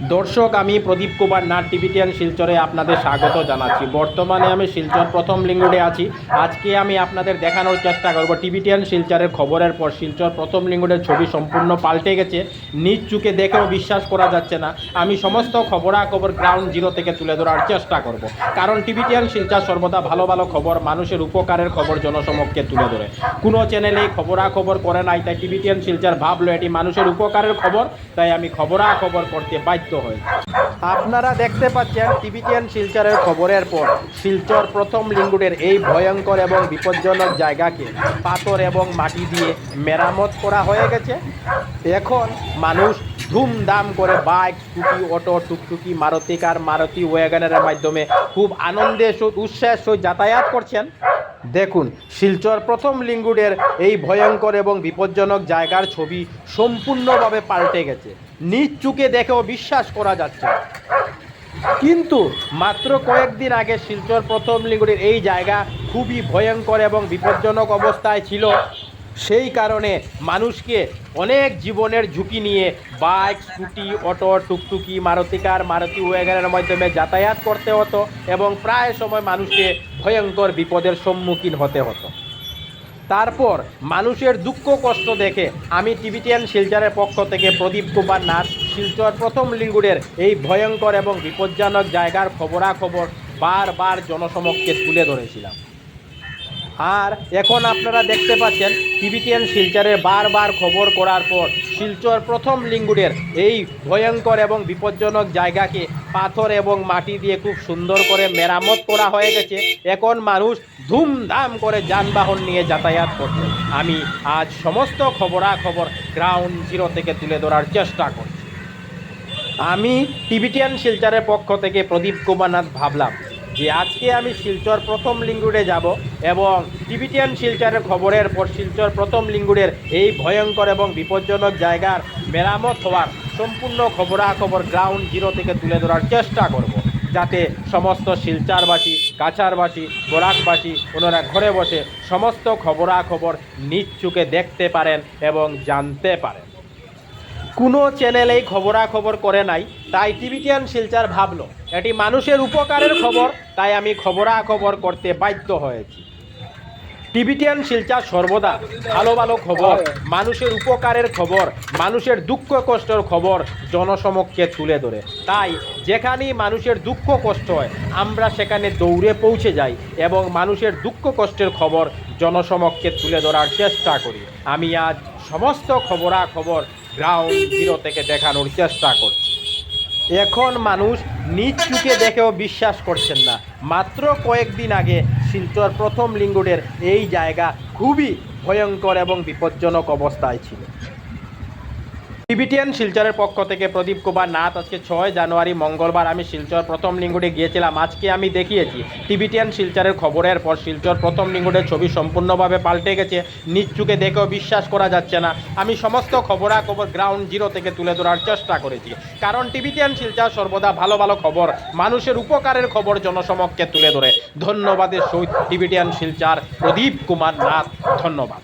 দর্শক, আমি প্রদীপ কুমার নাট টিভিটিয়ান শিলচরে আপনাদের স্বাগত জানাচ্ছি। বর্তমানে আমি শিলচর প্রথম লিঙ্গুডে আছি। আজকে আমি আপনাদের দেখানোর চেষ্টা করব টিভিটিয়ান শিলচরের খবরের পর। শিলচর প্রথম লিঙ্গুডের ছবি সম্পূর্ণ পাল্টে গেছে। নিজ চুকে দেখেও বিশ্বাস করা যাচ্ছে না। আমি সমস্ত খবরাখবর গ্রাউন্ড জিরো থেকে তুলে ধরার চেষ্টা করব। কারণ টিভিটিয়ান শিলচর সর্বদা ভালো ভালো খবর, মানুষের উপকারের খবর জনসমক্ষে তুলে ধরে। কোনো চ্যানেলেই খবরাখবর করে নাই, তাই টিভিটিয়ান শিলচর ভাবলো এটি মানুষের উপকারের খবর। তাই আমি খবরাখবর করতে বাধ্য হই আপনারা দেখতে পাচ্ছেন টিভিটিয়ান শিলচরের খবরের পর। শিলচর প্রথম লিঙ্গুডের এই ভয়ঙ্কর এবং বিপজ্জনক জায়গাকে পাথর এবং মাটি দিয়ে মেরামত করা হয়ে গেছে। এখন মানুষ ধুমধাম করে বাইক, স্কুটি, অটো, টুকটুকি, মারুতি কার, মারুতি ওয়াগনের মাধ্যমে খুব আনন্দে সহ- উচ্ছ্বাস সহ যাতায়াত করছেন। দেখুন, শিলচর প্রথম লিঙ্গুডের এই ভয়ঙ্কর এবং বিপজ্জনক জায়গার ছবি সম্পূর্ণভাবে পাল্টে গেছে। নিজ চুকে দেখেও বিশ্বাস করা যাচ্ছে কিন্তু মাত্র কয়েকদিন আগে শিলচর প্রথম লিঙ্গুড়ির এই জায়গা খুবই ভয়ঙ্কর এবং বিপজ্জনক অবস্থায় ছিল। সেই কারণে মানুষকে অনেক জীবনের ঝুঁকি নিয়ে বাইক, স্কুটি, অটো, টুকটুকি মারুতি কার মারুতি ওয়াগনের মাধ্যমে যাতায়াত করতে হতো এবং প্রায় সময় মানুষকে ভয়ঙ্কর বিপদের সম্মুখীন হতে হতো। তারপর মানুষের দুঃখ কষ্ট দেখে আমি টিভিটিয়ান শিলচরের পক্ষ থেকে প্রদীপ কুমার নাথ, শিলচর প্রথম লিঙ্গুরের এই ভয়ঙ্কর এবং বিপজ্জনক জায়গার খবরাখবর বারবার জনসমক্ষে তুলে ধরেছিলাম। আর এখন আপনারা দেখতে পাচ্ছেন টিভিটিয়ান শিলচরের বারবার খবর করার পর শিলচর প্রথম লিঙ্গুরের এই ভয়ঙ্কর এবং বিপজ্জনক জায়গাকে পাথর এবং মাটি দিয়ে খুব সুন্দর করে মেরামত করা হয়ে গেছে। এখন মানুষ ধুমধাম করে যানবাহন নিয়ে যাতায়াত করছে। আমি আজ সমস্ত খবরাখবর গ্রাউন্ড জিরো থেকে তুলে ধরার চেষ্টা করছি। আমি টিভিটিয়ান শিলচরের পক্ষ থেকে প্রদীপ কুমারনাথ ভাবলাম যে আজকে আমি শিলচর প্রথম লিঙ্গুড়ে যাব এবং টিভিটিয়ান শিলচরের খবরের পর শিলচর প্রথম লিঙ্গুড়ের এই ভয়ঙ্কর এবং বিপজ্জনক জায়গার মেরামত হওয়ার সম্পূর্ণ খবরাখবর গ্রাউন্ড জিরো থেকে তুলে ধরার চেষ্টা করব। যাতে সমস্ত শিলচারবাসী, কাছারবাসী বরাকবাসী ওনারা ঘরে বসে সমস্ত খবরাখবর নিজ চোখে দেখতে পারেন এবং জানতে পারেন। কোনো চ্যানেলেই খবরাখবর করে নাই, তাই টিভিটিয়ান শিলচার ভাবলো, এটি মানুষের উপকারের খবর, তাই আমি খবরাখবর করতে বাধ্য হয়েছি। টিভিটিয়ান শিলচার সর্বদা ভালো ভালো খবর, মানুষের উপকারের খবর, মানুষের দুঃখ কষ্টের খবর জনসমক্ষে তুলে ধরে। তাই যেখানেই মানুষের দুঃখ কষ্ট হয়, আমরা সেখানে দৌড়ে পৌঁছে যাই এবং মানুষের দুঃখ কষ্টের খবর জনসমক্ষে তুলে ধরার চেষ্টা করি। আমি আজ সমস্ত খবরাখবর গ্রাউন্ড জিরো থেকে দেখানোর চেষ্টা করছি। এখন মানুষ নিজ চুকে দেখেও বিশ্বাস করছেন না। মাত্র কয়েকদিন আগে শিলচর প্রথম লিঙ্গুডের এই জায়গা খুবই ভয়ঙ্কর এবং বিপজ্জনক অবস্থায় ছিল। টিবিটিয়ান শিলচরের পক্ষ থেকে প্রদীপ কুমার নাথ আজকে ছয় জানুয়ারি, মঙ্গলবার আমি শিলচর প্রথম লিঙ্গুডে গিয়েছিলাম। আজকে আমি দেখিয়েছি টিবিটিয়ান শিলচরের খবরের পর শিলচর প্রথম লিঙ্গুডের ছবি সম্পূর্ণভাবে পাল্টে গেছে। নিজ চুকে দেখেও বিশ্বাস করা যাচ্ছে না। আমি সমস্ত খবরাখবর গ্রাউন্ড জিরো থেকে তুলে ধরার চেষ্টা করেছি। কারণ টিবিটিয়ান শিলচর সর্বদা ভালো ভালো খবর। মানুষের উপকারের খবর জনসমক্ষে তুলে ধরে। ধন্যবাদের সহিত টিবিটিয়ান শিলচার প্রদীপ কুমার নাথ। ধন্যবাদ।